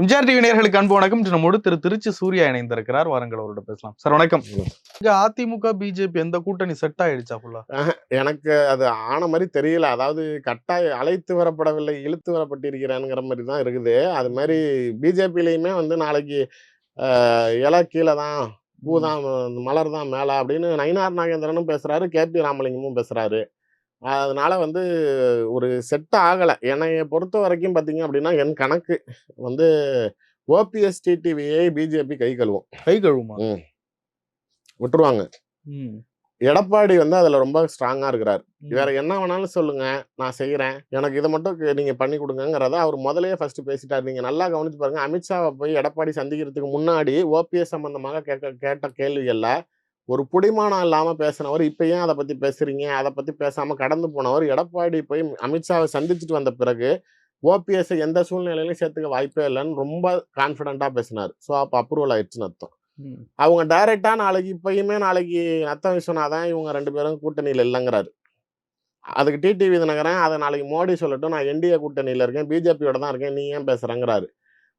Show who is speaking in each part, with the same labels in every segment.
Speaker 1: MGR TV நேர்களுக்கு அன்பு வணக்கம். இன்று நம்மோடு திரு திருச்சி சூர்யா இணைந்திருக்கிறார். வாருங்கள் அவரோட பேசலாம். சார் வணக்கம். அதிமுக பிஜேபி எந்த கூட்டணி செட் ஆயிடுச்சா ஃபுல்லா
Speaker 2: எனக்கு அது ஆன மாதிரி தெரியல. அதாவது கட்டாய அழைத்து வரப்படவில்லை இழுத்து வரப்பட்டிருக்கிறானுங்கிற மாதிரி தான் இருக்குது. அது மாதிரி பிஜேபிலையுமே வந்து நாளைக்கு இலை கீழே தான் பூ தான் மலர் தான் மேலே அப்படின்னு நயினார் நாகேந்திரனும் பேசுறாரு கேபி ராமலிங்கமும் பேசுறாரு. அதனால வந்து ஒரு செட் ஆகலை. என்னைய பொறுத்த வரைக்கும் பார்த்தீங்க அப்படின்னா என் கணக்கு வந்து ஓபிஎஸ் டிடிவியை பிஜேபி கை கழுவும்.
Speaker 1: கை கழுவுமா?
Speaker 2: விட்டுருவாங்க. எடப்பாடி வந்து அதுல ரொம்ப ஸ்ட்ராங்கா இருக்கிறார். வேற என்ன வேணாலும் சொல்லுங்க நான் செய்யறேன் எனக்கு இதை மட்டும் கு- நீங்க பண்ணி கொடுங்கங்கிறத அவர் முதல்லயே ஃபர்ஸ்ட் பேசிட்டார். நீங்க நல்லா கவனிச்சு பாருங்க அமித்ஷாவை போய் எடப்பாடி சந்திக்கிறதுக்கு முன்னாடி ஓபிஎஸ் சம்பந்தமாக கேட்க கேட்ட கேள்விகள்ல ஒரு புடிமானம் இல்லாம பேசினவர். இப்ப ஏன் அதை பத்தி பேசுறீங்க? அதை பத்தி பேசாம கடந்து போனவர். எடப்பாடி போய் அமித்ஷாவை சந்திச்சுட்டு வந்த பிறகு ஓபிஎஸ் எந்த சூழ்நிலையிலும் சேர்த்துக்க வாய்ப்பே இல்லைன்னு ரொம்ப கான்பிடண்டா பேசினார். ஸோ அப்போ அப்ரூவல் ஆயிடுச்சுன்னு அர்த்தம். அவங்க டைரக்டா நாளைக்கு இப்பயுமே நாளைக்கு நத்த விஸ்வநாதன் இவங்க ரெண்டு பேரும் கூட்டணியில் இல்லைங்கிறாரு. அதுக்கு டிடிவி தினகரன் அதை நாளைக்கு மோடி சொல்லட்டும். நான் என்டிஏ கூட்டணியில் இருக்கேன். பிஜேபியோட தான் இருக்கேன். நீ ஏன் பேசுறேங்கிறாரு.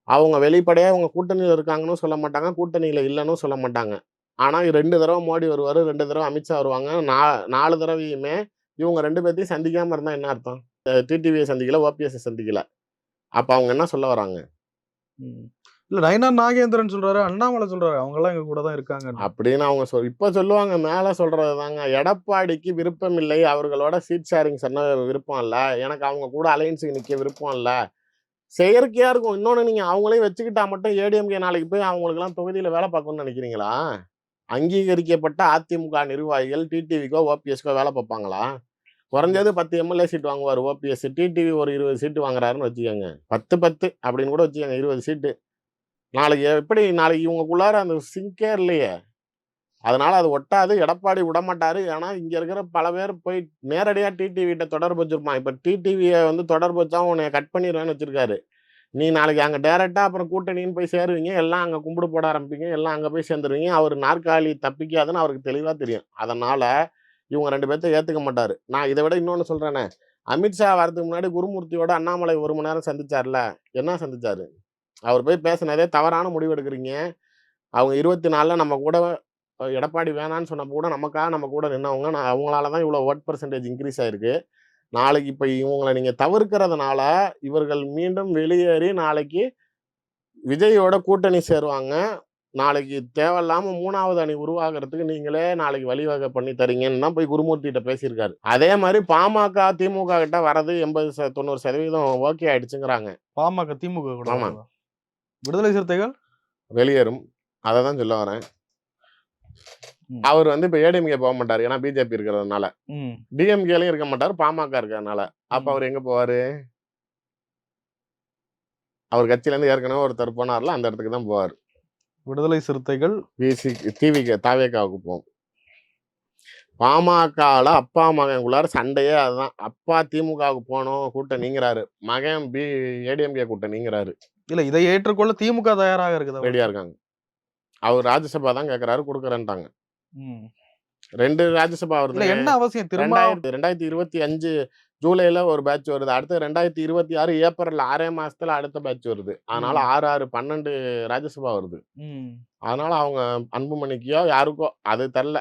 Speaker 2: அவங்க வெளிப்படையாக அவங்க கூட்டணியில் இருக்காங்கன்னு சொல்ல மாட்டாங்க. கூட்டணியில் இல்லைன்னு சொல்ல மாட்டாங்க. ஆனால் ரெண்டு தடவை மோடி வருவார் ரெண்டு தடவை அமித்ஷா வருவாங்க. நா நாலு தடவையுமே இவங்க ரெண்டு பேர்த்தையும் சந்திக்காமல் இருந்தால் என்ன அர்த்தம்? டிடிவியை சந்திக்கல ஓபிஎஸ் சந்திக்கல. அப்போ அவங்க என்ன சொல்ல வராங்க?
Speaker 1: ம். இல்ல நயனார் நாகேந்திரன் சொல்றாரு அண்ணாமலை சொல்றாரு. அவங்க எல்லாம் எங்க கூட தான் இருக்காங்க
Speaker 2: அப்படின்னு அவங்க சொல் இப்போ சொல்லுவாங்க மேலே சொல்றது தாங்க. எடப்பாடிக்கு விருப்பம் இல்லை அவர்களோட சீட் ஷேரிங் சொன்ன விருப்பம் இல்லை. எனக்கு அவங்க கூட அலையன்ஸுக்கு நிற்க விருப்பம் இல்லை. செயற்கையா இருக்கும். இன்னொன்று நீங்கள் அவங்களே வச்சுக்கிட்டா மட்டும் ஏடிஎம்கே நாளைக்கு போய் அவங்களுக்குலாம் தொகுதியில் வேலை பார்க்கணும்னு நினைக்கிறீங்களா? அங்கீகரிக்கப்பட்ட அதிமுக நிர்வாகிகள் டிடிவிக்கோ ஓபிஎஸ்க்கோ வேலை பார்ப்பாங்களா? குறைஞ்சது பத்து எம்எல்ஏ சீட் வாங்குவார் ஓபிஎஸ் டிடிவி ஒரு இருபது சீட்டு வாங்குறாருன்னு வச்சுக்கோங்க. பத்து பத்து அப்படின்னு கூட வச்சுக்கோங்க இருபது சீட்டு. நாளைக்கு எப்படி நாளைக்கு இவங்களுக்குள்ளார அந்த சிங்கே இல்லையே. அதனால அது ஒட்டாது எடப்பாடி விடமாட்டாரு. ஏன்னா இங்க இருக்கிற பல பேர் போய் நேரடியா டிடிவிட்ட தொடர்பு வச்சிருப்பான் இப்ப டிடிவியை வந்து தொடர்பு வச்சா உன்னை கட் பண்ணிடுவேன்னு வச்சிருக்காரு. நீ நாளைக்கு அங்கே டேரெக்டாக அப்புறம் கூட்டணின்னு போய் சேருவீங்க எல்லாம் அங்கே கும்பிடு போட ஆரம்பிப்பீங்க எல்லாம் அங்கே போய் சேர்ந்துருவீங்க. அவர் நாற்காலி தப்பிக்காதுன்னு அவருக்கு தெளிவாக தெரியும். அதனால் இவங்க ரெண்டு பேர்த்த ஏற்றுக்க மாட்டார். நான் இதை விட இன்னொன்று சொல்கிறேனே அமித்ஷா வரதுக்கு முன்னாடி குருமூர்த்தியோட அண்ணாமலை ஒரு மணி நேரம் சந்திச்சார்ல? என்ன சந்திச்சார்? அவர் போய் பேசினதே தவறான முடிவு எடுக்கிறீங்க. அவங்க இருபத்தி நாலில் நம்ம கூட எடப்பாடி வேணான்னு சொன்னப்போ கூட நமக்காக நம்ம கூட நின்னவங்க. நான் அவங்களால தான் இவ்வளோ ஓட் பர்சன்டேஜ் இன்க்ரீஸ் ஆயிருக்கு. நாளைக்கு இப்போ இவங்களை நீங்கள் தவிர்க்கிறதுனால இவர்கள் மீண்டும் வெளியேறி நாளைக்கு விஜயோட கூட்டணி சேருவாங்க நாளைக்கு தேவையில்லாம மூணாவது அணி உருவாகிறதுக்கு நீங்களே நாளைக்கு வழிவகை பண்ணி தரீங்கன்னு தான் போய் குருமூர்த்திகிட்ட பேசியிருக்காரு அதே மாதிரி பாமக திமுக கிட்ட வரது எண்பது ச- தொண்ணூறு சதவீதம் ஓகே ஆயிடுச்சுங்கிறாங்க
Speaker 1: பாமக திமுக கூட
Speaker 2: ஆமா.
Speaker 1: வருதா? விடுதலை சிறுத்தைகள்
Speaker 2: வெளியேறும் அதை தான் சொல்ல வரேன். அவர் வந்து இப்போ ஏடிஎம்கே போக மாட்டார். ஏன்னா பிஜேபி இருக்கிறதுனால.
Speaker 1: ம்.
Speaker 2: டிஎம்கேலையும் இருக்க மாட்டார் பாமக இருக்கிறதுனால. அப்ப. அவர் எங்க போவாரு? அவர் கட்சியில இருந்து ஏற்கனவே ஒருத்தர் போனார்ல அந்த இடத்துக்கு தான் போவார்.
Speaker 1: விடுதலை சிறுத்தைகள்
Speaker 2: பிசி டிவிக்கு தாவேக்காவுக்கு போகும் பாமகல அப்பா மகனுக்குள்ளார சண்டையே அதுதான். அப்பா திமுகவுக்கு போகணும் கூட்டணிங்கிறாரு மகன் பி ஏடிஎம்கே கூட்டணிங்கிறாரு
Speaker 1: இல்ல இதை ஏற்றுக்கொள்ள திமுக தயாராக இருக்குதா?
Speaker 2: ரெடியா இருக்காங்க. அவர் ராஜ்யசபா தான் கேட்கறாரு கொடுக்குறேன்ட்டாங்க. ரெண்டு ராஜ்யசபா வருது
Speaker 1: என்ன அவசியம்? திரும்ப
Speaker 2: ரெண்டாயிரத்தி இருபத்தி அஞ்சு ஜூலைல ஒரு பேட்ச் வருது. அடுத்து ரெண்டாயிரத்தி இருபத்தி ஆறு ஏப்ரல் ஆறே மாசத்துல அடுத்த பேட்ச் வருது. அதனால. ஆறு ஆறு பன்னெண்டு ராஜ்யசபா வருது. அதனால அவங்க அன்புமணிக்கோ யாருக்கோ அது தெரில.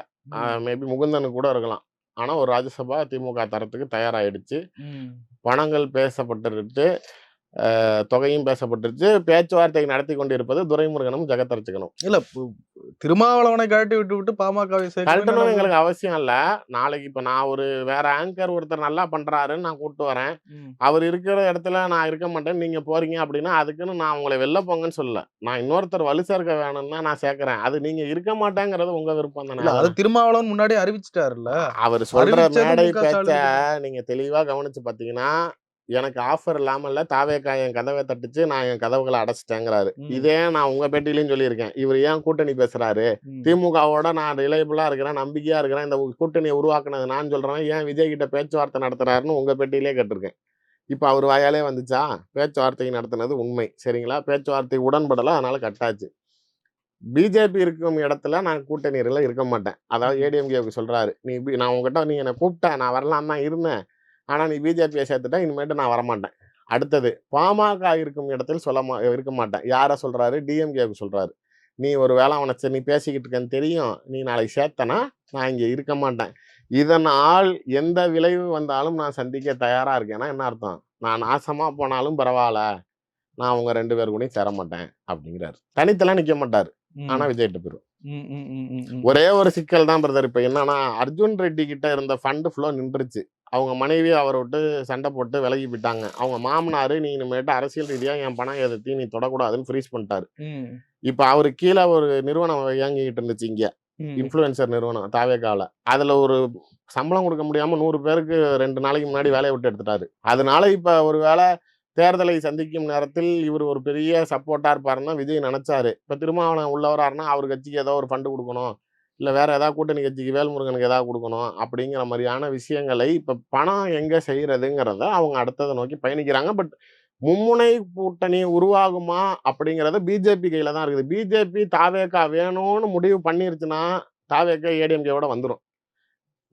Speaker 2: மேபி முகுந்தனுக்கு கூட இருக்கலாம். ஆனா ஒரு ராஜ்யசபா திமுக தரத்துக்கு தயாராயிடுச்சு. பணங்கள் பேசப்பட்டிருக்கு தொகையும் பேசப்பட்டுருச்சு. பேச்சுவார்த்தை நடத்தி கொண்டிருப்பது துரைமுருகனும் ஜெகதரட்சகனும்
Speaker 1: இல்ல திருமாவளவனை கழட்டி விட்டு விட்டு பாமகவை
Speaker 2: கழட்டணும் எங்களுக்கு அவசியம் இல்ல. நாளைக்கு இப்ப நான் ஒரு வேற ஆங்கர் ஒருத்தர் நல்லா பண்றாருன்னு நான் கூப்பிட்டு வரேன். அவர் இருக்கிற இடத்துல நான் இருக்க மாட்டேன். நீங்க போறீங்க அப்படின்னா அதுக்குன்னு நான் உங்களை வெளில போங்கன்னு சொல்லல. நான் இன்னொருத்தர் வலு சேர்க்க வேணும்னு நான் சேர்க்கிறேன். அது நீங்க இருக்க மாட்டேங்கிறது உங்க விருப்பம் தானே.
Speaker 1: அது திருமாவளவன் முன்னாடி அறிவிச்சிட்டாருல்ல.
Speaker 2: அவர் சொல்ற மேடை பேச்ச. நீங்க தெளிவா கவனிச்சு பாத்தீங்கன்னா எனக்கு ஆஃபர் இல்லாமல்ல தாவேக்கா என் கதவை தட்டுச்சு நான் என் கதவுகளை அடைச்சிட்டேங்கிறாரு. இதே நான் உங்க பேட்டிலையும் சொல்லியிருக்கேன். இவர் ஏன் கூட்டணி பேசுறாரு. திமுகவோட நான் ரிலையபிளா இருக்கிறேன் நம்பிக்கையா இருக்கிறேன் இந்த கூட்டணியை உருவாக்குனது நான் சொல்றேன் ஏன் விஜய் கிட்ட பேச்சுவார்த்தை நடத்துறாருன்னு உங்க பேட்டியிலே கேட்டிருக்கேன். இப்போ அவர் வாயாலே வந்துச்சா? பேச்சுவார்த்தை நடத்தினது உண்மை சரிங்களா? பேச்சுவார்த்தை உடன்படலை அதனால கட்டாச்சு. பிஜேபி இருக்கும் இடத்துல நான் கூட்டணியில் இருக்க மாட்டேன். அதாவது ஏடிஎம்கேவுக்கு சொல்றாரு. நீ பி- நான் உங்ககிட்ட நீ என்னை கூப்பிட்ட நான் வரலாம் தான் இருந்தேன். ஆனா நீ பிஜேபியை சேர்த்துட்டா இனிமேட்டு நான் வரமாட்டேன். அடுத்தது பாமக இருக்கும் இடத்தில் சொல்ல மா இருக்க மாட்டேன். யாரை சொல்றாரு? டிஎம்கேவுக்கு சொல்றாரு. நீ ஒரு வேலை அவனை நீ பேசிக்கிட்டு இருக்கேன்னு தெரியும். நீ நாளைக்கு சேர்த்தனா நான் இங்கே இருக்க மாட்டேன். இதனால் எந்த விளைவு வந்தாலும் நான் சந்திக்க தயாரா இருக்கேன்னா என்ன அர்த்தம்? நான் நாசமா போனாலும் பரவாயில்ல. நான் அவங்க ரெண்டு பேர் கூடயும் சேர மாட்டேன் அப்படிங்கிறாரு. தனித்தெல்லாம் நிக்க மாட்டாரு.
Speaker 1: ம்,
Speaker 2: ஆனா விஜய்கிட்ட போயிரும்.
Speaker 1: ம், ம், ம், ம், ம்.
Speaker 2: ஒரே ஒரு சிக்கல் தான் பிரதர் இப்ப என்னன்னா அர்ஜுன் ரெட்டி கிட்ட இருந்த ஃபண்ட் ஃப்ளோ நின்றுச்சு. அவங்க மனைவி அவரை விட்டு சண்டை போட்டு விலகி போயிட்டாங்க. அவங்க மாமனாரு நீ இனிமேட்டு அரசியல் ரீதியா என் பணம் எதிர்த்தி நீ தொடக்கூடாதுன்னு ஃப்ரீஸ் பண்ணிட்டாரு. இப்ப அவருக்கு கீழே ஒரு நிறுவனம் இயங்கிக்கிட்டு இருந்துச்சு இங்க. இன்ஃப்ளூயன்சர் நிறுவனம் தாவேக்கால அதுல ஒரு சம்பளம் கொடுக்க முடியாம நூறு பேருக்கு ரெண்டு நாளைக்கு முன்னாடி வேலையை விட்டு எடுத்துட்டாரு. அதனால இப்ப ஒரு வேளை தேர்தலை சந்திக்கும் நேரத்தில் இவர் ஒரு பெரிய சப்போர்ட்டா இருப்பாருன்னா விஜய் நினைச்சாரு. இப்ப திருமாவளவன் உள்ள வராருன்னா அவர் கட்சிக்கு ஏதோ ஒரு ஃபண்டு கொடுக்கணும். இல்ல வேற ஏதாவது கூட்டணி கட்சிக்கு வேல்முருகனுக்கு ஏதாவது கொடுக்கணும் அப்படிங்கிற மாதிரியான விஷயங்களை இப்ப பணம் எங்க செய்யறதுங்கிறத அவங்க அடுத்ததை நோக்கி பயணிக்கிறாங்க. பட் மும்முனை கூட்டணி உருவாகுமா அப்படிங்கிறத பிஜேபி கையில தான் இருக்குது. பிஜேபி தாவேக்கா வேணும்னு முடிவு பண்ணிருச்சுன்னா தாவேக்கா ஏடிஎம்கேவோட வந்துடும்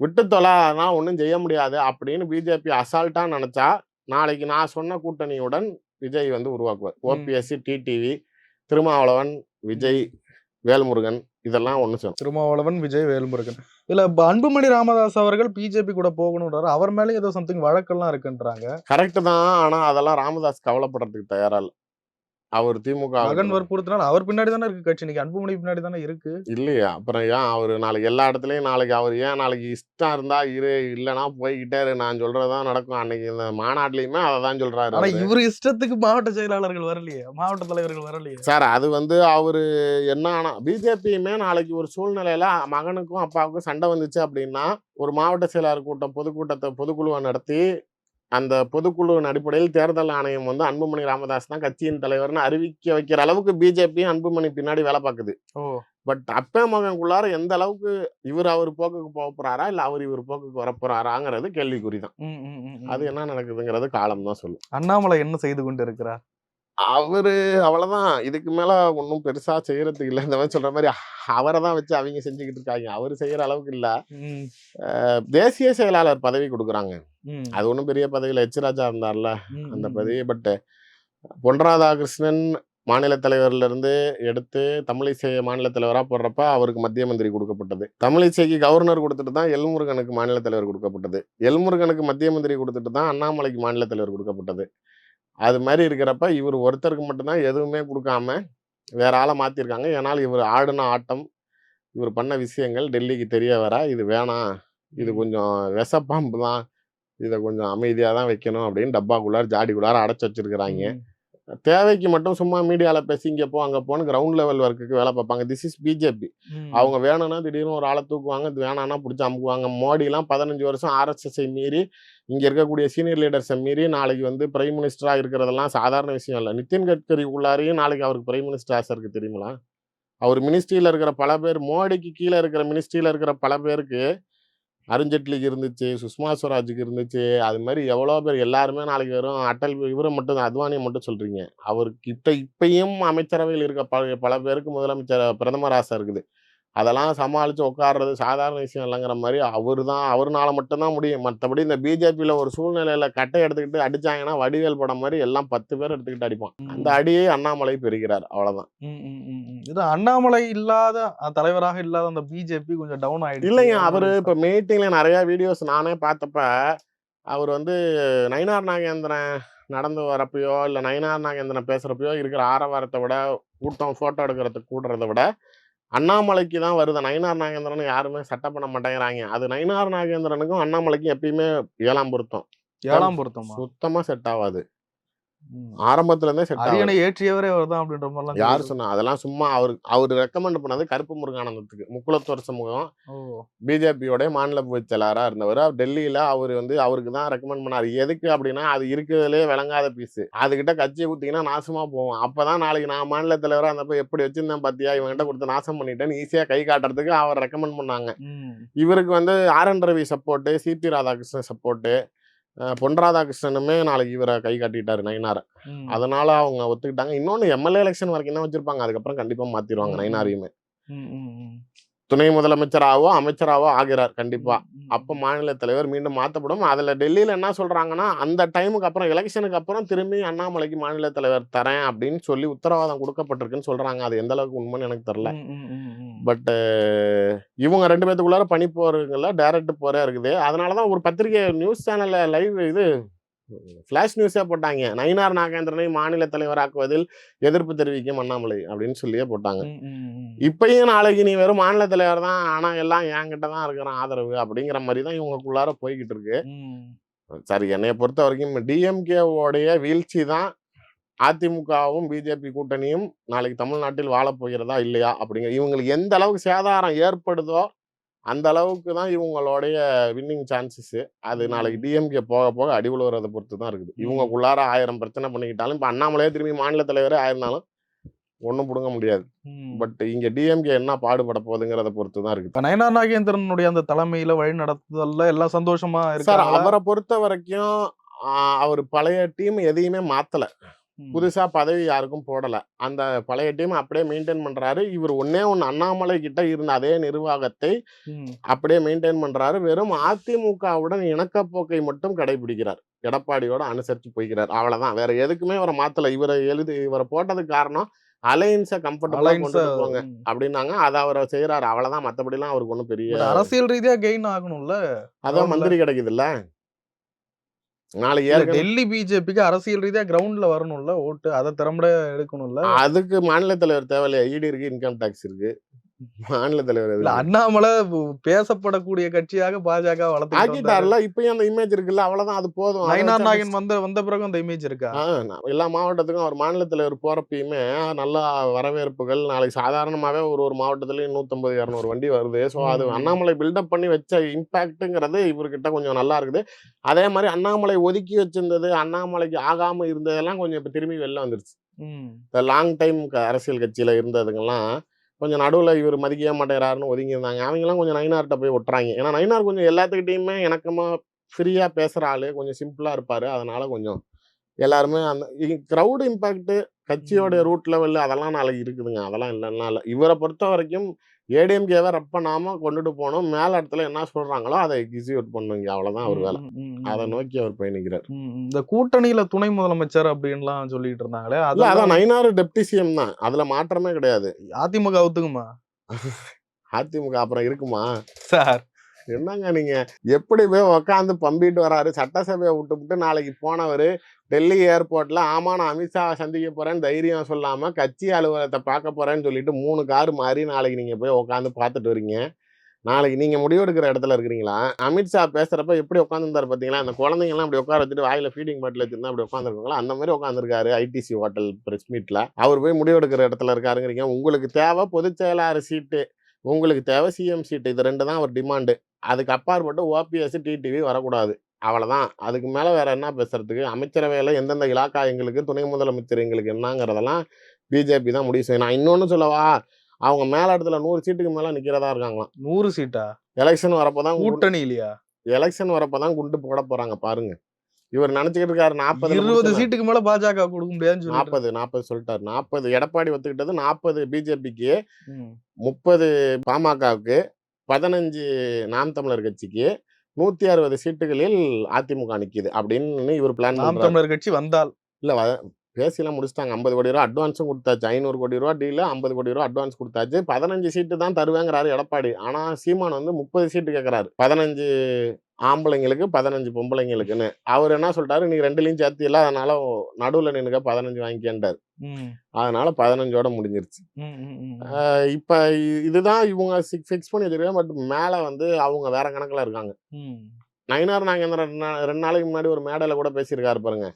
Speaker 2: விட்டு தொலைனா ஒன்றும் செய்ய முடியாது அப்படின்னு பிஜேபி அசால்ட்டா நினைச்சா நாளைக்கு நான் சொன்ன கூட்டணியுடன் விஜய் வந்து உருவாக்குவார். ஓபிஎஸ்சி டிடிவி திருமாவளவன் விஜய் வேல்முருகன் இதெல்லாம் ஒன்று சொல்லணும்
Speaker 1: திருமாவளவன் விஜய் வேல்முருகன். இல்ல இப்ப அன்புமணி ராமதாஸ் அவர்கள் பிஜேபி கூட போகணும்ன்றாரு. அவர் மேலே ஏதோ சம்திங் வழக்கெல்லாம் இருக்குன்றாங்க.
Speaker 2: கரெக்டு தான். ஆனா அதெல்லாம் ராமதாஸ் கவலைப்படுறதுக்கு தயாரா இல்ல. அவர் திமுக
Speaker 1: மகன் வற்புறுத்தினால் அவர் பின்னாடி தானே இருக்கு கட்சி. இன்னைக்கு அன்புமணி பின்னாடி தானே இருக்கு.
Speaker 2: இல்லையா அப்புறம் ஏன் அவர் நாளைக்கு எல்லா இடத்துலயும் நாளைக்கு அவர் ஏன் நாளைக்கு இஷ்டம் இருந்தா இரு இல்லைன்னா போய்கிட்டே நான் சொல்றதுதான் நடக்கும். அன்னைக்கு இந்த மாநாட்டிலையுமே அதை தான் சொல்றாரு
Speaker 1: ஆனா. இவரு இஷ்டத்துக்கு மாவட்ட செயலாளர்கள் வரலையே மாவட்ட தலைவர்கள் வரலையே.
Speaker 2: சார் அது வந்து அவரு என்ன ஆனா பிஜேபியுமே நாளைக்கு ஒரு சூழ்நிலையில மகனுக்கும் அப்பாவுக்கும் சண்டை வந்துச்சு அப்படின்னா ஒரு மாவட்ட செயலாளர் கூட்டம் பொதுக்கூட்டத்தை பொதுக்குழுவை நடத்தி அந்த பொதுக்குழுவின் அடிப்படையில் தேர்தல் ஆணையம் வந்து அன்புமணி ராமதாஸ் தான் கட்சியின் தலைவர்னு அறிவிக்க வைக்கிற அளவுக்கு பிஜேபி அன்புமணி பின்னாடி வேலை பார்க்குது. பட் அப்பே மகனுக்குள்ளார எந்த அளவுக்கு இவர் அவர் போக்குக்கு போக போறாரா இல்ல அவர் இவர் போக்குக்கு வர போறாராங்கிறது கேள்விக்குறி தான்
Speaker 1: ம், ம், ம், ம்.
Speaker 2: அது என்ன நடக்குதுங்கிறது காலம் தான் சொல்லும்.
Speaker 1: அண்ணாமலை என்ன செய்து கொண்டு இருக்கிறார்
Speaker 2: அவரு அவ்வளவுதான் இதுக்கு மேல ஒன்றும் பெருசா செய்யறதுக்கு இல்லை. இந்த மாதிரி சொல்ற மாதிரி அவரை தான் வச்சு அவங்க செஞ்சுக்கிட்டு இருக்காங்க. அவர் செய்யற அளவுக்கு இல்ல.
Speaker 1: ம்,
Speaker 2: தேசிய செயலாளர் பதவி கொடுக்குறாங்க.
Speaker 1: ம்,
Speaker 2: அது ஒன்றும் பெரிய பதவியில் எச். ராஜா இருந்தார்ல
Speaker 1: ம்,
Speaker 2: அந்த
Speaker 1: ம்,
Speaker 2: பதவி பட் பொன் ராதாகிருஷ்ணன் மாநில தலைவர்ல இருந்து எடுத்து தமிழிசை மாநில தலைவரா போடுறப்ப அவருக்கு மத்திய மந்திரி கொடுக்கப்பட்டது. தமிழிசைக்கு கவர்னர் கொடுத்துட்டு தான் எல்முருகனுக்கு மாநில தலைவர் கொடுக்கப்பட்டது. எல்முருகனுக்கு மத்திய மந்திரி கொடுத்துட்டு தான் அண்ணாமலைக்கு மாநில தலைவர் கொடுக்கப்பட்டது. அது மாதிரி இருக்கிறப்ப இவர் ஒருத்தருக்கு மட்டும்தான் எதுவுமே கொடுக்காம வேற ஆளை மாத்திருக்காங்க. ஏன்னால் இவர் ஆடின ஆட்டம் இவர் பண்ண விஷயங்கள் டெல்லிக்கு தெரிய வர இது வேணாம் இது கொஞ்சம் விஷப்பாம்பு தான் இதை கொஞ்சம் அமைதியாக தான் வைக்கணும் அப்படின்னு டப்பாக்குள்ளார ஜாடிக்குள்ளார அடைச்சி வச்சிருக்கிறாங்க. தேவைக்கு மட்டும் சும்மா மீடியாவில் பேசி இங்கே போ அங்கே போன்னு கிரவுண்ட் லெவல் ஒர்க்குக்கு வேலை பார்ப்பாங்க. This is BJP. அவங்க வேணும்னா திடீர்னு ஒரு ஆளை தூக்குவாங்க இது வேணாம்னா பிடிச்சி அமுக்குவாங்க. மோடிலாம் பதினஞ்சு வருஷம் ஆர்எஸ்எஸ்ஐ மீறி இங்கே இருக்கக்கூடிய சீனியர் லீடர்ஸை மீறி நாளைக்கு வந்து பிரைம் மினிஸ்டராக இருக்கிறதெல்லாம் சாதாரண விஷயம் இல்லை. நிதின் கட்கரி உள்ளாரையும் நாளைக்கு அவருக்கு பிரைம் மினிஸ்டர் ஆசை இருக்குது தெரியுங்களா அவர் மினிஸ்ட்ரியில் இருக்கிற பல பேர் மோடிக்கு கீழே இருக்கிற மினிஸ்ட்ரியில் இருக்கிற பல பேருக்கு அருண்ஜேட்லிக்கு இருந்துச்சு சுஷ்மா ஸ்வராஜுக்கு இருந்துச்சு. அது மாதிரி எவ்வளோ பேர் எல்லாருமே நாளைக்கு வரும் அட்டல் இவரை மட்டும் அத்வானியை மட்டும் சொல்கிறீங்க அவருக்கு இப்போ இப்பயும் அமைச்சரவையில் இருக்க பல பல பேருக்கு முதலமைச்சர் பிரதமர் ஆசை இருக்குது. அதெல்லாம் சமாளிச்சு உட்கார்றது சாதாரண விஷயம் இல்லைங்கிற மாதிரி அவர் தான் அவர்னால மட்டும்தான் முடியும். மற்றபடி இந்த பிஜேபியில் ஒரு சூழ்நிலையில கட்டை எடுத்துக்கிட்டு அடிச்சாங்கன்னா வடிவேல் படம் மாதிரி எல்லாம் பத்து பேர் எடுத்துக்கிட்டு அடிப்பான். அந்த அடியை அண்ணாமலை பெறுகிறார்.
Speaker 1: ம். இது அண்ணாமலை இல்லாத தலைவராக இல்லாத அந்த பிஜேபி கொஞ்சம் டவுன் ஆயிடுச்சு.
Speaker 2: இல்லைங்க அவரு இப்ப மீட்டிங்ல நிறைய வீடியோஸ் நானே பார்த்தப்ப அவர் வந்து நயினார் நாகேந்திரன் நடந்து வரப்பயோ இல்ல நயினார் நாகேந்திரன் பேசுறப்பயோ இருக்கிற ஆரவாரத்தை விட கூட்டம் போட்டோ எடுக்கிறதுக்கு கூடுறத விட அண்ணாமலைக்கு தான் வருது. நயினார் நாகேந்திரன் யாருமே சட்டம் பண்ண மாட்டேங்கிறாங்க. அது நயினார் நாகேந்திரனுக்கும் அண்ணாமலைக்கும் எப்பயுமே ஏழாம் பொருத்தம்.
Speaker 1: ஏழாம் பொருத்தமா?
Speaker 2: சுத்தமா செட் ஆகாது. ஆரம்பத்துல இருந்தே செட்
Speaker 1: அரியணை ஏற்றியவரே அவர் தான் அப்படின்ற மாதிரிலாம்
Speaker 2: யார். சொன்னா அதெல்லாம் சும்மா அவர் அவர் ரெக்கமெண்ட் பண்ணது கருப்பு முருகானந்தத்துக்கு முக்குளத்தோர் சமூகம். பிஜேபியோட மாநில பொதுச் செயலாளராக இருந்தவர். டெல்லியில அவர் வந்து அவருக்கு தான் ரெக்கமெண்ட் பண்ணாரு. எதுக்கு அப்படின்னா அது இருக்கிறதுலே விளங்காத பீஸ் அதுகிட்ட கட்சியை குத்திங்கன்னா நாசமா போவோம். அப்பதான் நாளைக்கு நான் மாநில தலைவராக இருந்தப்ப எப்படி வச்சிருந்தேன் பாத்தியா? இவன்கிட்ட கொடுத்து நாசம் பண்ணிட்டேன்னு ஈஸியா கை காட்டுறதுக்கு அவர் ரெக்கமெண்ட் பண்ணாங்க. இவருக்கு வந்து R N Ravi support CP Radhakrishnan support Pon ராதாகிருஷ்ணனுமே நாளைக்கு இவரை கை காட்டிட்டாரு நயினாரை. அதனால அவங்க ஒத்துக்கிட்டாங்க. இன்னொன்னு எம்எல்ஏ எலெக்ஷன் வரைக்கும் தான் வச்சிருப்பாங்க? அதுக்கப்புறம் கண்டிப்பா மாத்திடுவாங்க. நயினாரையுமே. துணை முதலமைச்சராவோ அமைச்சராவோ ஆகிறார் கண்டிப்பா. அப்ப மாநில தலைவர் மீண்டும் மாத்தப்படும். அதுல டெல்லியில என்ன சொல்றாங்கன்னா அந்த டைமுக்கு அப்புறம் எலெக்ஷனுக்கு அப்புறம் திரும்பி அண்ணாமலைக்கு மாநில தலைவர் தரேன் அப்படின்னு சொல்லி உத்தரவாதம் கொடுக்கப்பட்டிருக்குன்னு சொல்றாங்க. அது எந்த அளவுக்கு உண்மைன்னு எனக்கு தெரியல.
Speaker 1: ம், ம், ம், ம்.
Speaker 2: பட் இவங்க ரெண்டு பேத்துக்குள்ளார பனி போறதுல டைரக்ட் போரே இருக்குது அதனாலதான் ஒரு பத்திரிகை நியூஸ் சேனல்ல லைவ் இது ஃபிளாஷ் நியூஸே போட்டாங்க நயினார் நாகேந்திரனை மாநில தலைவராக்குவதில் எதிர்ப்பு தெரிவிக்கும் அண்ணாமலை அப்படின்னு சொல்லியே போட்டாங்க. இப்பயும் நாளைக்கு நீ வெறும் மாநில தலைவர் தான் ஆனா எல்லாம் என்கிட்ட தான் இருக்கிறான் ஆதரவு அப்படிங்கிற மாதிரி தான் இவங்களுக்குள்ளார போய்கிட்டு இருக்கு. சரி என்னைய பொறுத்த வரைக்கும் டிஎம்கே உடைய வீழ்ச்சி தான் அதிமுகவும் பிஜேபி கூட்டணியும் நாளைக்கு தமிழ்நாட்டில் வாழப் போகிறதா இல்லையா அப்படிங்கிற இவங்களுக்கு எந்த அளவுக்கு சேதாரம் ஏற்படுதோ அந்த அளவுக்கு தான் இவங்களுடைய வின்னிங் சான்சஸ் அது நாளைக்கு டிஎம்கே போக போக அடி பொறுத்து தான் இருக்குது இவங்களுக்குள்ளார ஆயிரம் பிரச்சனை பண்ணிக்கிட்டாலும் இப்போ அண்ணாமலையே திரும்பி மாநில தலைவரே ஆயிருந்தாலும் ஒன்றும் பிடுங்க முடியாது. பட் இங்க டிஎம்கே என்ன பாடுபட போகுதுங்கிறத பொறுத்து தான் இருக்குது
Speaker 1: இப்ப நயனார் நாகேந்திரனுடைய அந்த தலைமையில வழி நடத்துதல்ல எல்லாம் சந்தோஷமா
Speaker 2: சார்
Speaker 1: இருக்காங்களா?
Speaker 2: அவரை பொறுத்த வரைக்கும் அவர் பழைய டீம் எதையுமே மாத்தல
Speaker 1: ம்.
Speaker 2: புதுசா பதவி யாருக்கும் போடல. அந்த பழைய டீம் அப்படியே மெயின்டைன் பண்றாரு. இவர் ஒன்னே ஒன்னு அண்ணாமலை கிட்ட இருந்த அதே நிர்வாகத்தை. அப்படியே மெயின்டைன் பண்றாரு. வெறும் அதிமுகவுடன் இணக்கப்போக்கை மட்டும் கடைபிடிக்கிறார். எடப்பாடியோட அனுசரிச்சு போய்க்கிறார். அவ்வளவுதான். வேற எதுக்குமே இவரை மாத்தல. இவரை எழுதி இவரை போட்டதுக்கு காரணம் அலைன்ஸை கம்ஃபர்டபுளா கொண்டு போங்க
Speaker 1: ம்.
Speaker 2: அப்படின்னாங்க. அதை அவர் செய்யறாரு அவ்வளவுதான். மத்தபடிலாம் அவருக்கு ஒன்றும் பெரிய
Speaker 1: அரசியல் ரீதியா கெயின் ஆகணும்ல?
Speaker 2: அதான். மந்திரி கிடைக்குதுல்ல. ஏற்கனவே
Speaker 1: டெல்லி பிஜேபிக்கு அரசியல் ரீதியா கிரவுண்ட்ல வரணும்ல ஓட்டு அதை திறம்பட எடுக்கணும்ல.
Speaker 2: அதுக்கு மாநில தலைவர் தேவையில்லையா? இடி இருக்கு இன்கம் டாக்ஸ் இருக்கு. மாநில தலைவர்
Speaker 1: இல்ல? அண்ணாமலை பேசப்படக்கூடிய கட்சியாக பாஜக வளர்த்து
Speaker 2: ஆக்கிட்டார்ல இப்பயும் அந்த இமேஜ் இருக்குல்ல அவ்வளவுதான் அது போதும். வச்சு
Speaker 1: நாகன் வந்த வந்த பிறகு அந்த இமேஜ் இருக்கா?
Speaker 2: எல்லா மாவட்டத்துக்கும் அவர் மாநில தலைவர் போறப்பயுமே நல்லா வரவேற்புகள் நாளைக்கு சாதாரணமாவே ஒரு ஒரு மாவட்டத்துலயும் நூத்தம்பது இரநூறு வண்டி வருது. ஸோ அது. அண்ணாமலை பில்டப் பண்ணி வச்ச இம்பாக்ட்டுங்கிறது இவர்கிட்ட கொஞ்சம் நல்லா இருக்குது. அதே மாதிரி அண்ணாமலை ஒதுக்கி வச்சிருந்தது அண்ணாமலைக்கு ஆகாம இருந்ததெல்லாம் கொஞ்சம் இப்ப திரும்பி வெளில வந்துருச்சு. லாங் டைம் அரசியல் கட்சியில இருந்ததுங்கெல்லாம் கொஞ்சம் நடுவில் இவர் மதிக்கவே மாட்டேறாருன்னு ஒதுங்கி இருந்தாங்க அவங்கெல்லாம் கொஞ்சம் நயினார்கிட்ட போய் ஒட்டுறாங்க. ஏன்னா நயினார் கொஞ்சம் எல்லாத்துக்கிட்டையுமே இணக்கமா ஃப்ரீயா பேசுற ஆளு கொஞ்சம் சிம்பிளா இருப்பாரு. அதனால கொஞ்சம் எல்லாருமே அந்த க்ரௌட் இம்பாக்ட் கட்சியோட ரூட் லெவல் அதெல்லாம் நாளைக்கு இருக்குதுங்க. அதெல்லாம் இல்லைன்னா இல்லை இவரை பொறுத்த வரைக்கும் ஏடிஎம்கேவை ரப் பண்ணாம கொண்டுட்டு போனோம் மேல இடத்துல என்ன சொல்றாங்களோ அதை எக்ஸிக்யூட் பண்ணுங்க அவ்வளவுதான் அவர் வேலை. அதை. நோக்கி அவர் பயணிக்கிறார்.
Speaker 1: இந்த கூட்டணியில துணை முதலமைச்சர் அப்படின்லாம் சொல்லிட்டு இருந்தாங்களே அதெல்லாம்
Speaker 2: அதான் நயினாறு டெப்டி சிஎம் தான். அதுல மாற்றமே கிடையாது.
Speaker 1: அதிமுக ஒத்துக்குமா
Speaker 2: அதிமுக அப்புறம் இருக்குமா?
Speaker 1: சார்.
Speaker 2: என்னங்க நீங்க? எப்படி போய் உக்காந்து பம்பிட்டு வராரு? சட்டசபையை விட்டு விட்டு நாளைக்கு போனவர் டெல்லி ஏர்போர்ட்ல ஆமா நான் அமித்ஷாவை சந்திக்க போறேன்னு தைரியம் சொல்லாம கட்சி அலுவலகத்தை பார்க்க போறேன்னு சொல்லிட்டு மூணு கார் மாறி நாளைக்கு நீங்க போய் உட்காந்து பார்த்துட்டு வரீங்க. நாளைக்கு நீங்க முடிவெடுக்கிற இடத்துல இருக்கிறீங்களா? அமித்ஷா பேசுறப்ப எப்படி உட்காந்துருந்தாரு பாத்தீங்களா அந்த குழந்தைங்கலாம் அப்படி உட்கார வச்சுட்டு வாயில ஃபீடிங் பாட்டில் வச்சிருந்தா அப்படி உட்காந்துருக்காங்களா அந்த மாதிரி உட்காந்துருக்காரு ஐடிசி ஹோட்டல் பிரஸ் மீட்ல அவர் போய் முடிவெடுக்கிற இடத்துல இருக்காருங்கிறீங்க. உங்களுக்கு தேவை பொதுச் செயலாளர் சீட்டு. உங்களுக்கு தேவை சிஎம் சீட்டு. இது ரெண்டு தான் அவர் டிமாண்டு அதுக்கு அப்பாற்பட்டு ஓபிஎஸ் டிடிவி வரக்கூடாது. அவ்வளவுதான் அதுக்கு மேல வேற என்ன பேசுறதுக்கு? அமைச்சரவையில எந்தெந்த இலாக்கா எங்களுக்கு துணை முதலமைச்சர் எங்களுக்கு என்னங்கிறதெல்லாம் பிஜேபி தான் முடிவு செய்யும். நான் இன்னொன்னு சொல்லவா? அவங்க மேல இடத்துல நூறு சீட்டுக்கு மேல நிக்கிறதா இருக்காங்களாம்.
Speaker 1: நூறு சீட்டா?
Speaker 2: எலெக்ஷன் வரப்பதான்
Speaker 1: கூட்டணி இல்லையா?
Speaker 2: எலெக்ஷன் வரப்பதான் குண்டு போட போறாங்க பாருங்க. இவர் நினைச்சுக்கிட்டு இருக்காரு நாற்பது
Speaker 1: இருபது சீட்டுக்கு மேல பாஜக கொடுக்க முடியாதுன்னு
Speaker 2: நாற்பது நாற்பது சொல்லிட்டாரு. நாற்பது எடப்பாடி ஒத்துக்கிட்டது நாற்பது பிஜேபிக்கு. முப்பது பாமகவுக்கு பதினஞ்சு நாம் தமிழர் கட்சிக்கு நூத்தி அறுபது சீட்டுகளில் அதிமுக நிக்குது அப்படின்னு இவர் பிளான்
Speaker 1: நாம் தமிழர் கட்சி வந்தால்.
Speaker 2: இல்ல பேசிலாம் முடிச்சிட்டாங்க. ஐம்பது கோடி ரூபா அட்வான்ஸும் கொடுத்தாச்சு. ஐநூறு கோடி ரூபா டீல ஐம்பது கோடி ரூபா அட்வான்ஸ் கொடுத்தாச்சு. பதினஞ்சு சீட்டு தான் தருவேங்கிறாரு எடப்பாடி. ஆனா சீமான் வந்து முப்பது சீட்டு கேட்கறாரு பதினஞ்சு ஆம்பளைங்களுக்கு பதினஞ்சு பொம்பளைங்களுக்குன்னு அவர் என்ன சொல்லிட்டாரு நீ ரெண்டுலையும் சேர்த்து இல்லை அதனால நடுவுல நின்னுக்க பதினஞ்சு வாங்கிக்கேன்டார். அதனால பதினஞ்சோட முடிஞ்சிருச்சு இப்ப இதுதான் இவங்க ஃபிக்ஸ் பண்ணி வச்சிருக்காங்க பட் மேல வந்து அவங்க வேற கணக்குல இருக்காங்க. நயினார் நாகேந்திரன் ரெண்டு நாளைக்கு முன்னாடி ஒரு மேடையில கூட பேசியிருக்காரு பாருங்க.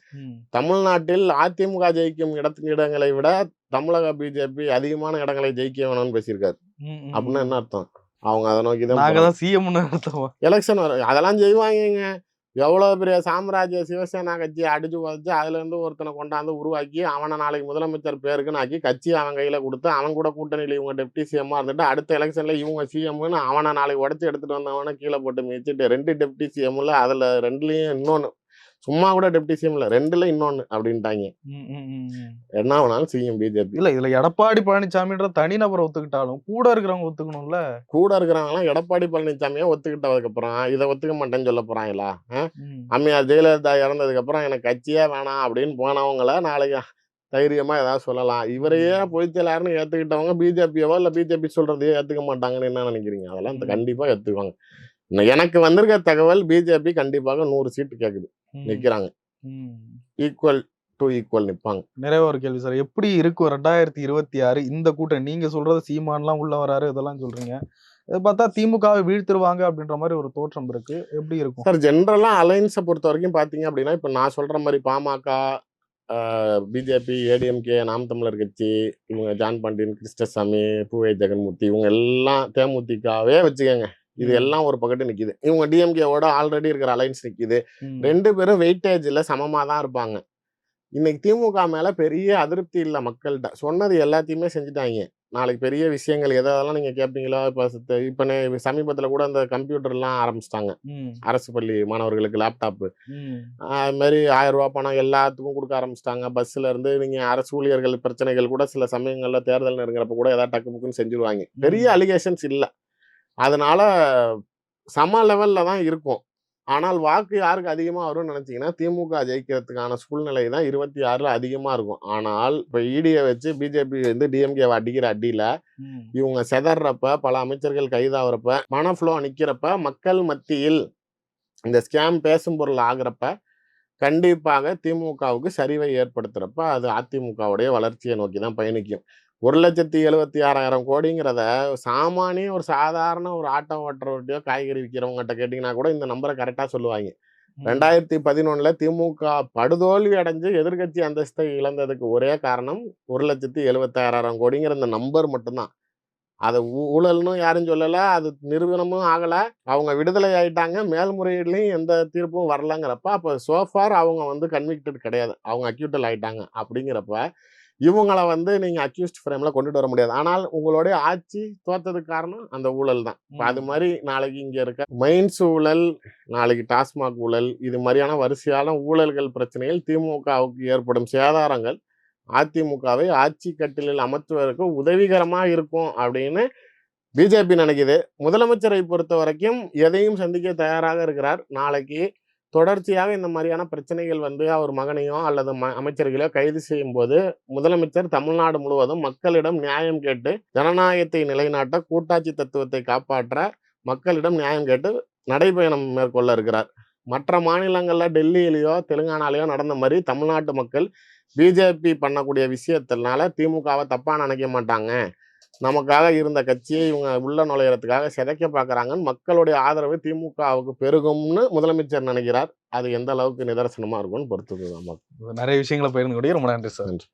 Speaker 2: தமிழ்நாட்டில் அதிமுக ஜெயிக்கும் இடத்து இடங்களை விட தமிழக பிஜேபி அதிகமான இடங்களை ஜெயிக்க வேணும்னு பேசியிருக்காரு அப்படின்னா. என்ன அர்த்தம் அவங்க அதை நோக்கி தான்
Speaker 1: தான் சிஎம்னு அர்த்தமா
Speaker 2: எலெக்ஷன் வரும் அதெல்லாம் செய்வாங்கங்க. எவ்வளவு பெரிய சாம்ராஜ்ய சிவசேனா கட்சி அடிச்சு உதச்சு அதுல இருந்து ஒருத்தனை கொண்டாந்து உருவாக்கி அவனை நாளைக்கு முதலமைச்சர் பேருக்குன்னு ஆக்கி கட்சி அவன் கையில கொடுத்து அவன் கூட கூட்டணியில இவங்க டெப்டி சிஎம்மா இருந்துட்டு அடுத்த எலெக்ஷன்ல இவங்க சிஎம்னு அவனை நாளைக்கு உடச்சு எடுத்துட்டு வந்தவன கீழே போட்டு மிதிச்சுட்டு ரெண்டு டெப்டி சிஎம்ல அதுல ரெண்டுலயும் இன்னொன்னு சும்மா கூட டெப்டி சிஎம் இல்ல ரெண்டுல இன்னொன்னு அப்படின்ட்டாங்க. என்ன வேணாலும் சிஎம் பிஜேபி
Speaker 1: இல்ல இதுல எடப்பாடி பழனிசாமின்ற தனிநபரை ஒத்துக்கிட்டாலும் கூட இருக்கிறவங்க ஒத்துக்கணும்ல?
Speaker 2: கூட இருக்கிறவங்களாம் எடப்பாடி பழனிசாமியை ஒத்துக்கிட்டதுக்கு அப்புறம் இதை ஒத்துக்க மாட்டேன்னு சொல்ல போறாங்களா. அம்மையார் ஜெயலலிதா இறந்ததுக்கு அப்புறம் எனக்கு கட்சியே வேணாம் அப்படின்னு போனவங்கள நாளைக்கு தைரியமா ஏதாவது சொல்லலாம். இவரையே பொய்த்தலாருன்னு ஏத்துக்கிட்டவங்க பிஜேபியவோ இல்ல பிஜேபி சொல்றதையே ஏத்துக்க மாட்டாங்கன்னு என்ன நினைக்கிறீங்க? அதெல்லாம். கண்டிப்பா ஏத்துக்குவாங்க. எனக்கு வந்திருக்க தகவல் பிஜேபி கண்டிப்பாக நூறு சீட்டு கேக்குது. நிக்கிறாங்க. ஈக்குவல் டு ஈக்குவல் நிப்பாங்க.
Speaker 1: நிறைய ஒரு கேள்வி சார் எப்படி இருக்கும் ரெண்டாயிரத்தி இருபத்தி ஆறு? இந்த கூட்டம் நீங்க சொல்றது சீமான்லாம் உள்ள வராரு இதெல்லாம் சொல்றீங்க. இதை பார்த்தா திமுகவை வீழ்த்திருவாங்க அப்படின்ற மாதிரி ஒரு தோற்றம் இருக்கு. எப்படி இருக்கும்?
Speaker 2: சார் ஜென்ரலா அலைன்ஸை பொறுத்த வரைக்கும் பாத்தீங்க அப்படின்னா இப்ப நான் சொல்ற மாதிரி பாமக பிஜேபி ஏடிஎம்கே நாம் தமிழர் கட்சி இவங்க ஜான் பாண்டியன் கிருஷ்ணசாமி பூவே ஜெகன்மூர்த்தி இவங்க எல்லாம் தேமுதிகவே வச்சுக்கோங்க. இது. எல்லாம் ஒரு பக்கத்து நிக்குது. இவங்க டிஎம்கேவோட ஆல்ரெடி இருக்கிற அலைன்ஸ் நிக்குது.
Speaker 1: ம்.
Speaker 2: ரெண்டு பேரும் வெயிட்டேஜ்ல சமமா தான் இருப்பாங்க. இன்னைக்கு திமுக மேல பெரிய அதிருப்தி இல்லை மக்கள்கிட்ட சொன்னது எல்லாத்தையுமே செஞ்சுட்டாங்க நாளைக்கு பெரிய விஷயங்கள் எதெல்லாம் நீங்க கேட்பீங்களோ இப்போ இப்ப சமீபத்துல கூட அந்த கம்ப்யூட்டர்லாம் ஆரம்பிச்சிட்டாங்க. அரசு பள்ளி மாணவர்களுக்கு லேப்டாப்பு மாதிரி ஆயிரம் ரூபாய் பணம் எல்லாத்துக்கும் கொடுக்க ஆரம்பிச்சிட்டாங்க. பஸ்ல இருந்து நீங்க அரசு ஊழியர்கள் பிரச்சனைகள் கூட சில சமயங்கள்ல தேர்தல் நெருங்குறப்ப கூட ஏதாவது டக்கு புக்குன்னு செஞ்சுருவாங்க பெரிய அலிகேஷன்ஸ் இல்லை. அதனால சம லெவல்ல தான் இருக்கும். ஆனால் வாக்கு யாருக்கு அதிகமா வரும்னு நினைச்சீங்கன்னா திமுக ஜெயிக்கிறதுக்கான சூழ்நிலை தான் இருபத்தி ஆறுல அதிகமா இருக்கும். ஆனால் இப்ப இடியை வச்சு பிஜேபி வந்து டிஎம்கே அடிக்கிற அடியில. இவங்க செதறப்ப பல அமைச்சர்கள் கைதாகிறப்ப மனஃப்ளோ நிக்கிறப்ப மக்கள் மத்தியில் இந்த ஸ்கேம் பேசும் பொருள் ஆகுறப்ப கண்டிப்பாக திமுகவுக்கு சரிவை ஏற்படுத்துறப்ப அது அதிமுகவுடைய வளர்ச்சியை நோக்கி தான் பயணிக்கும். ஒரு லட்சத்தி எழுபத்தி ஆறாயிரம் கோடிங்கிறத சாமானிய ஒரு சாதாரண ஒரு ஆட்டோ ஓட்டுறவர்கிட்டயோ காய்கறி விற்கிறவங்ககிட்ட கேட்டிங்கன்னா கூட இந்த நம்பரை கரெக்டாக சொல்லுவாங்க. ரெண்டாயிரத்தி பதினொன்னுல திமுக படுதோல்வி அடைஞ்சு எதிர்க்கட்சி அந்தஸ்தை இழந்ததுக்கு ஒரே காரணம் ஒரு லட்சத்தி எழுபத்தாயிரம் கோடிங்கிற இந்த நம்பர் மட்டும்தான். அதை ஊழல்னு யாரும் சொல்லல அது நிறுவனமும் ஆகல. அவங்க விடுதலை ஆயிட்டாங்க மேல்முறையீடுலையும் எந்த தீர்ப்பும் வரலங்கிறப்ப அப்போ சோஃபார் அவங்க வந்து கன்விக்டட் கிடையாது. அவங்க அக்யூட்டல் ஆயிட்டாங்க அப்படிங்கிறப்ப இவங்கள வந்து நீங்க அக்யூஸ்ட் ஃப்ரேம்ல கொண்டுட்டு வர முடியாது. ஆனால் உங்களுடைய ஆட்சி தோத்ததுக்கு காரணம் அந்த ஊழல் தான். அது. மாதிரி நாளைக்கு இங்க இருக்க மைன்ஸ் ஊழல் நாளைக்கு டாஸ்மாக் ஊழல் இது மாதிரியான வரிசையான ஊழல்கள் பிரச்சனைகள் திமுகவுக்கு ஏற்படும் சேதாரங்கள் அதிமுகவை ஆட்சி கட்டிலில் அமர்த்துவதற்கு உதவிகரமா இருக்கும் அப்படின்னு பிஜேபி நினைக்குது. முதலமைச்சரை பொறுத்த வரைக்கும் எதையும் சந்திக்க தயாராக இருக்கிறார். நாளைக்கு தொடர்ச்சியாக இந்த மாதிரியான பிரச்சனைகள் வந்து அவர் மகனையோ அல்லது ம அமைச்சர்களையோ கைது செய்யும் போது முதலமைச்சர் தமிழ்நாடு முழுவதும் மக்களிடம் நியாயம் கேட்டு ஜனநாயகத்தை நிலைநாட்ட கூட்டாட்சி தத்துவத்தை காப்பாற்ற மக்களிடம் நியாயம் கேட்டு நடைபயணம் மேற்கொள்ள இருக்கிறார். மற்ற மாநிலங்களில் டெல்லியிலேயோ தெலுங்கானாலேயோ நடந்த மாதிரி தமிழ்நாட்டு மக்கள் பிஜேபி பண்ணக்கூடிய விஷயத்தினால திமுகவை தப்பாக நினைக்க மாட்டாங்க. நமக்காக இருந்த கட்சியை இவங்க உள்ள நுழையறதுக்காக சிதைக்க பார்க்கறாங்கன்னு மக்களுடைய ஆதரவு திமுகவுக்கு பெருகும்னு முதலமைச்சர் நினைக்கிறார். அது எந்த அளவுக்கு நிதர்சனமா இருக்கும்னு பொறுத்தது நம்ம
Speaker 1: நிறைய விஷயங்களை பகிர்ந்து ரொம்ப நன்றி சார்.
Speaker 2: நன்றி.